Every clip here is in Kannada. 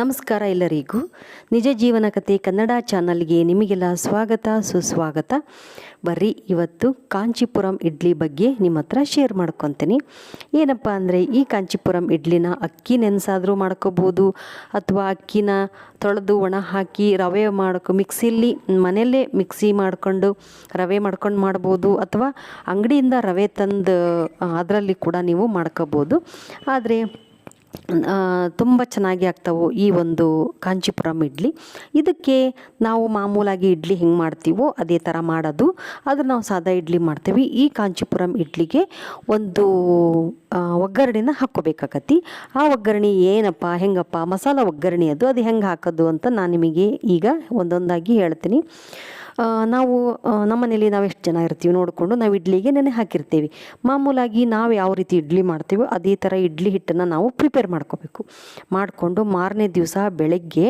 ನಮಸ್ಕಾರ ಎಲ್ಲರಿಗೂ. ನಿಜ ಜೀವನ ಕಥೆ ಕನ್ನಡ ಚಾನಲ್ಗೆ ನಿಮಗೆಲ್ಲ ಸ್ವಾಗತ, ಸುಸ್ವಾಗತ. ಬರ್ರಿ, ಇವತ್ತು ಕಾಂಚಿಪುರಂ ಇಡ್ಲಿ ಬಗ್ಗೆ ನಿಮ್ಮ ಹತ್ರ ಶೇರ್ ಮಾಡ್ಕೊತೀನಿ. ಏನಪ್ಪ ಅಂದರೆ, ಈ ಕಾಂಚಿಪುರಂ ಇಡ್ಲಿನ ಅಕ್ಕಿ ನೆನೆಸಾದರೂ ಮಾಡ್ಕೋಬೋದು, ಅಥವಾ ಅಕ್ಕಿನ ತೊಳೆದು ಒಣ ಹಾಕಿ ರವೆ ಮಾಡ್ಕೊ, ಮಿಕ್ಸಿಲಿ, ಮನೆಯಲ್ಲೇ ಮಿಕ್ಸಿ ಮಾಡಿಕೊಂಡು ರವೆ ಮಾಡ್ಕೊಂಡು ಮಾಡ್ಬೋದು, ಅಥವಾ ಅಂಗಡಿಯಿಂದ ರವೆ ತಂದು ಅದರಲ್ಲಿ ಕೂಡ ನೀವು ಮಾಡ್ಕೋಬೋದು. ಆದರೆ ತುಂಬ ಚೆನ್ನಾಗಿ ಆಗ್ತಾವೆ ಈ ಒಂದು ಕಾಂಚಿಪುರಂ ಇಡ್ಲಿ. ಇದಕ್ಕೆ ನಾವು ಮಾಮೂಲಾಗಿ ಇಡ್ಲಿ ಹೆಂಗೆ ಮಾಡ್ತೀವೋ ಅದೇ ಥರ ಮಾಡೋದು. ಆದರೆ ನಾವು ಸಾದಾ ಇಡ್ಲಿ ಮಾಡ್ತೀವಿ. ಈ ಕಾಂಚೀಪುರಂ ಇಡ್ಲಿಗೆ ಒಂದು ಒಗ್ಗರಣೆನ ಹಾಕ್ಕೋಬೇಕಾಗತ್ತಿ ಆ ಒಗ್ಗರಣೆ ಏನಪ್ಪ, ಹೆಂಗಪ್ಪ, ಮಸಾಲ ಒಗ್ಗರಣೆ ಅದು. ಅದು ಹೆಂಗೆ ಹಾಕೋದು ಅಂತ ನಾನು ನಿಮಗೆ ಈಗ ಒಂದೊಂದಾಗಿ ಹೇಳ್ತೀನಿ. ನಾವು ನಮ್ಮ ನಮ್ಮನೇಲಿ ನಾವು ಎಷ್ಟು ಜನ ಇರ್ತೀವಿ ನೋಡಿಕೊಂಡು ನಾವು ಇಡ್ಲಿಗೆ ನೆನೆ ಹಾಕಿರ್ತೀವಿ. ಮಾಮೂಲಾಗಿ ನಾವು ಯಾವ ರೀತಿ ಇಡ್ಲಿ ಮಾಡ್ತೀವೋ ಅದೇ ಥರ ಇಡ್ಲಿ ಹಿಟ್ಟನ್ನು ನಾವು ಪ್ರಿಪೇರ್ ಮಾಡ್ಕೋಬೇಕು. ಮಾಡಿಕೊಂಡು ಮಾರನೇ ದಿವಸ ಬೆಳಗ್ಗೆ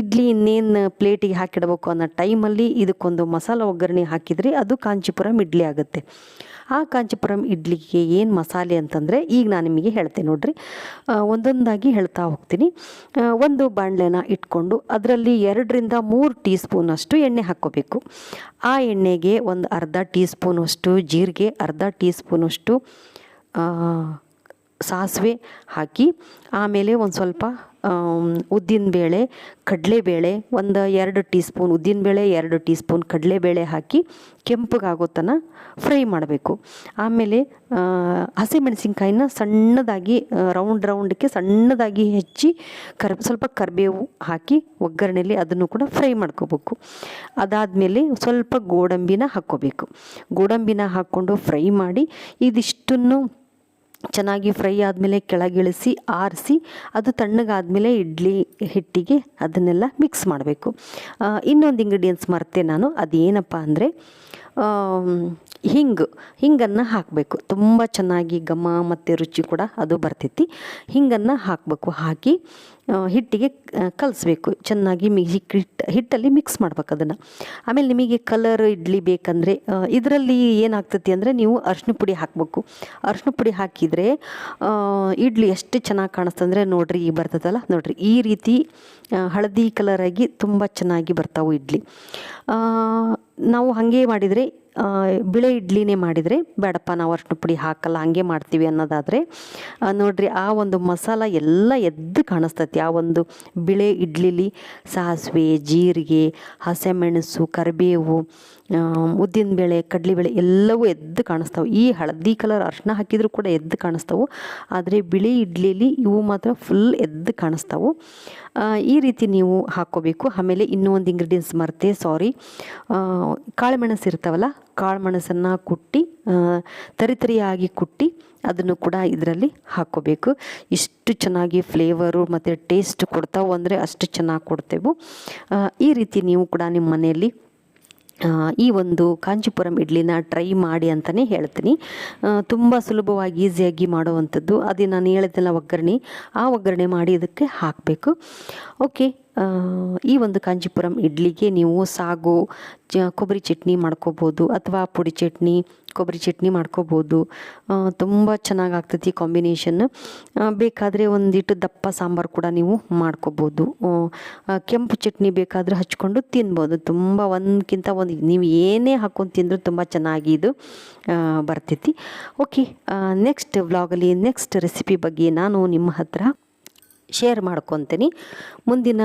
ಇಡ್ಲಿ ಇನ್ನೇನು ಪ್ಲೇಟಿಗೆ ಹಾಕಿಡಬೇಕು ಅನ್ನೋ ಟೈಮಲ್ಲಿ ಇದಕ್ಕೊಂದು ಮಸಾಲ ಒಗ್ಗರಣೆ ಹಾಕಿದರೆ ಅದು ಕಾಂಚಿಪುರಂ ಇಡ್ಲಿ ಆಗುತ್ತೆ. ಆ ಕಾಂಚಿಪುರಂ ಇಡ್ಲಿಗೆ ಏನು ಮಸಾಲೆ ಅಂತಂದರೆ ಈಗ ನಾನು ನಿಮಗೆ ಹೇಳ್ತೇನೆ ನೋಡ್ರಿ. ಒಂದೊಂದಾಗಿ ಹೇಳ್ತಾ ಹೋಗ್ತೀನಿ. ಒಂದು ಬಾಣಲೆನ ಇಟ್ಕೊಂಡು ಅದರಲ್ಲಿ ಎರಡರಿಂದ ಮೂರು ಟೀ ಸ್ಪೂನಷ್ಟು ಎಣ್ಣೆ ಹಾಕ್ಕೋಬೇಕು. ಆ ಎಣ್ಣೆಗೆ ಒಂದು ಅರ್ಧ ಟೀ ಸ್ಪೂನಷ್ಟು ಜೀರಿಗೆ ಅರ್ಧ ಟೀ ಸ್ಪೂನಷ್ಟು ಸಾಸಿವೆ ಹಾಕಿ, ಆಮೇಲೆ ಒಂದು ಸ್ವಲ್ಪ ಉದ್ದಿನಬೇಳೆ ಕಡಲೆಬೇಳೆ, ಒಂದು ಎರಡು ಟೀ ಸ್ಪೂನ್ ಉದ್ದಿನಬೇಳೆ, ಎರಡು ಟೀ ಸ್ಪೂನ್ ಕಡಲೆಬೇಳೆ ಹಾಕಿ ಕೆಂಪಗಾಗೋ ತನಕ ಫ್ರೈ ಮಾಡಬೇಕು. ಆಮೇಲೆ ಹಸಿಮೆಣಸಿನ್ಕಾಯಿನ ಸಣ್ಣದಾಗಿ ರೌಂಡ್ ರೌಂಡಕ್ಕೆ ಸಣ್ಣದಾಗಿ ಹೆಚ್ಚಿ ಕರ್, ಸ್ವಲ್ಪ ಕರಿಬೇವು ಹಾಕಿ ಒಗ್ಗರಣೆಯಲ್ಲಿ ಅದನ್ನು ಕೂಡ ಫ್ರೈ ಮಾಡ್ಕೋಬೇಕು. ಅದಾದಮೇಲೆ ಸ್ವಲ್ಪ ಗೋಡಂಬಿನ ಹಾಕ್ಕೋಬೇಕು. ಗೋಡಂಬಿನ ಹಾಕ್ಕೊಂಡು ಫ್ರೈ ಮಾಡಿ ಇದಿಷ್ಟನ್ನು ಚೆನ್ನಾಗಿ ಫ್ರೈ ಆದಮೇಲೆ ಕೆಳಗಿಳಿಸಿ ಆರಿಸಿ, ಅದು ತಣ್ಣಗಾದಮೇಲೆ ಇಡ್ಲಿ ಹಿಟ್ಟಿಗೆ ಅದನ್ನೆಲ್ಲ ಮಿಕ್ಸ್ ಮಾಡಬೇಕು. ಇನ್ನೊಂದು ಇಂಗ್ರೀಡಿಯೆಂಟ್ಸ್ ಮರೆತೆ ನಾನು. ಅದೇನಪ್ಪ ಅಂದರೆ ಹಿಂಗು, ಹಿಂಗನ್ನು ಹಾಕಬೇಕು. ತುಂಬ ಚೆನ್ನಾಗಿ ಘಮ ಮತ್ತು ರುಚಿ ಕೂಡ ಅದು ಬರ್ತೈತಿ. ಹಿಂಗನ್ನು ಹಾಕಬೇಕು. ಹಾಕಿ ಹಿಟ್ಟಿಗೆ ಕಲಿಸ್ಬೇಕು. ಚೆನ್ನಾಗಿ ಮಿ ಹಿಟ್ಟು ಹಿಟ್ಟಲ್ಲಿ ಮಿಕ್ಸ್ ಮಾಡ್ಬೇಕು ಅದನ್ನು. ಆಮೇಲೆ ನಿಮಗೆ ಕಲರ್ ಇಡ್ಲಿ ಬೇಕಂದರೆ ಇದರಲ್ಲಿ ಏನಾಗ್ತೈತಿ ಅಂದರೆ ನೀವು ಅರ್ಶಿನ ಪುಡಿ ಹಾಕಬೇಕು. ಅರ್ಶಿನ ಪುಡಿ ಹಾಕಿದರೆ ಆ, ಇಡ್ಲಿ ಎಷ್ಟು ಚೆನ್ನಾಗಿ ಕಾಣಿಸ್ತಂದರೆ ನೋಡ್ರಿ ಈ ಬರ್ತದಲ್ಲ ನೋಡ್ರಿ ಈ ರೀತಿ ಹಳದಿ ಕಲರಾಗಿ ತುಂಬ ಚೆನ್ನಾಗಿ ಬರ್ತಾವೆ ಇಡ್ಲಿ. ನಾವು ಹಾಗೆ ಮಾಡಿದರೆ ಬಿಳೆ ಇಡ್ಲಿನೇ ಮಾಡಿದರೆ ಬೇಡಪ್ಪ, ನಾವು ಅರ್ಶಿನ ಪುಡಿ ಹಾಕಲ್ಲ, ಹಾಗೆ ಮಾಡ್ತೀವಿ ಅನ್ನೋದಾದರೆ ನೋಡಿರಿ, ಆ ಒಂದು ಮಸಾಲ ಎಲ್ಲ ಎದ್ದು ಕಾಣಿಸ್ತೈತಿ. ಆ ಒಂದು ಬಿಳೆ ಇಡ್ಲಿಲಿ ಸಾಸಿವೆ, ಜೀರಿಗೆ, ಹಸಿಮೆಣಸು, ಕರಿಬೇವು ಉದ್ದಿನಬೇಳೆ, ಕಡಲೆಬೇಳೆ ಎಲ್ಲವೂ ಎದ್ದು ಕಾಣಿಸ್ತಾವೆ. ಈ ಹಳದಿ ಕಲರ್ ಅರ್ಶಿನ ಹಾಕಿದರೂ ಕೂಡ ಎದ್ದು ಕಾಣಿಸ್ತಾವೆ. ಆದರೆ ಬಿಳಿ ಇಡ್ಲಿಲಿ ಇವು ಮಾತ್ರ ಫುಲ್ ಎದ್ದು ಕಾಣಿಸ್ತಾವೆ. ಈ ರೀತಿ ನೀವು ಹಾಕ್ಕೋಬೇಕು. ಆಮೇಲೆ ಇನ್ನೂ ಒಂದು ಇಂಗ್ರೀಡಿಯೆಂಟ್ಸ್ ಮರ್ತೆ ಸಾರಿ ಕಾಳುಮೆಣಸು ಇರ್ತಾವಲ್ಲ ಕಾಳುಮೆಣಸನ್ನು ಕುಟ್ಟಿ ತರಿತರಿಯಾಗಿ ಕುಟ್ಟಿ ಅದನ್ನು ಕೂಡ ಇದರಲ್ಲಿ ಹಾಕ್ಕೋಬೇಕು. ಇಷ್ಟು ಚೆನ್ನಾಗಿ ಫ್ಲೇವರು ಮತ್ತು ಟೇಸ್ಟ್ ಕೊಡ್ತಾವು ಅಂದರೆ ಅಷ್ಟು ಚೆನ್ನಾಗಿ ಕೊಡ್ತೇವೆ. ಈ ರೀತಿ ನೀವು ಕೂಡ ನಿಮ್ಮ ಮನೆಯಲ್ಲಿ ಈ ಒಂದು ಕಾಂಚೀಪುರಂ ಇಡ್ಲಿನ ಟ್ರೈ ಮಾಡಿ ಅಂತಲೇ ಹೇಳ್ತೀನಿ. ತುಂಬ ಸುಲಭವಾಗಿ ಈಸಿಯಾಗಿ ಮಾಡುವಂಥದ್ದು. ಅದೇ ನಾನು ಹೇಳಿದ್ದೆಲ್ಲ ಒಗ್ಗರಣೆ. ಆ ಒಗ್ಗರಣೆ ಮಾಡಿ ಇದಕ್ಕೆ ಹಾಕಬೇಕು. ಓಕೆ ಈ ಒಂದು ಕಾಂಜಿಪುರಂ ಇಡ್ಲಿಗೆ ನೀವು ಸಾಗು ಕೊಬ್ಬರಿ ಚಟ್ನಿ ಮಾಡ್ಕೋಬೋದು ಅಥವಾ ಪುಡಿ ಚಟ್ನಿ, ಕೊಬ್ಬರಿ ಚಟ್ನಿ ಮಾಡ್ಕೋಬೋದು. ತುಂಬ ಚೆನ್ನಾಗಿ ಆಗ್ತೈತಿ ಕಾಂಬಿನೇಷನ್. ಬೇಕಾದರೆ ಒಂದಿಟ್ಟು ದಪ್ಪ ಸಾಂಬಾರು ಕೂಡ ನೀವು ಮಾಡ್ಕೋಬೋದು. ಕೆಂಪು ಚಟ್ನಿ ಬೇಕಾದರೆ ಹಚ್ಕೊಂಡು ತಿನ್ಬೋದು. ತುಂಬ ಒಂದಕ್ಕಿಂತ ಒಂದು, ನೀವು ಏನೇ ಹಾಕ್ಕೊಂಡು ತಿಂದರೂ ತುಂಬ ಚೆನ್ನಾಗಿ ಇದು ಬರ್ತೈತಿ. ಓಕೆ ನೆಕ್ಸ್ಟ್ ವ್ಲಾಗಲ್ಲಿ ನೆಕ್ಸ್ಟ್ ರೆಸಿಪಿ ಬಗ್ಗೆ ನಾನು ನಿಮ್ಮ ಹತ್ರ ಶೇರ್ ಮಾಡ್ಕೊತೀನಿ. ಮುಂದಿನ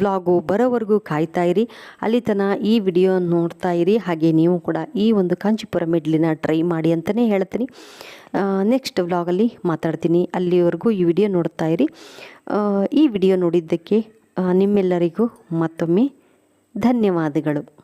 ವ್ಲಾಗು ಬರೋವರೆಗೂ ಕಾಯ್ತಾ ಇರಿ. ಅಲ್ಲಿ ತನಕ ಈ ವಿಡಿಯೋ ನೋಡ್ತಾ ಇರಿ. ಹಾಗೆ ನೀವು ಕೂಡ ಈ ಒಂದು ಕಾಂಚಿಪುರ ಮಿಡ್ಲಿನ ಟ್ರೈ ಮಾಡಿ ಅಂತಲೇ ಹೇಳ್ತೀನಿ. ನೆಕ್ಸ್ಟ್ ವ್ಲಾಗಲ್ಲಿ ಮಾತಾಡ್ತೀನಿ. ಅಲ್ಲಿವರೆಗೂ ಈ ವಿಡಿಯೋ ನೋಡ್ತಾ ಇರಿ. ಈ ವಿಡಿಯೋ ನೋಡಿದ್ದಕ್ಕೆ ನಿಮ್ಮೆಲ್ಲರಿಗೂ ಮತ್ತೊಮ್ಮೆ ಧನ್ಯವಾದಗಳು.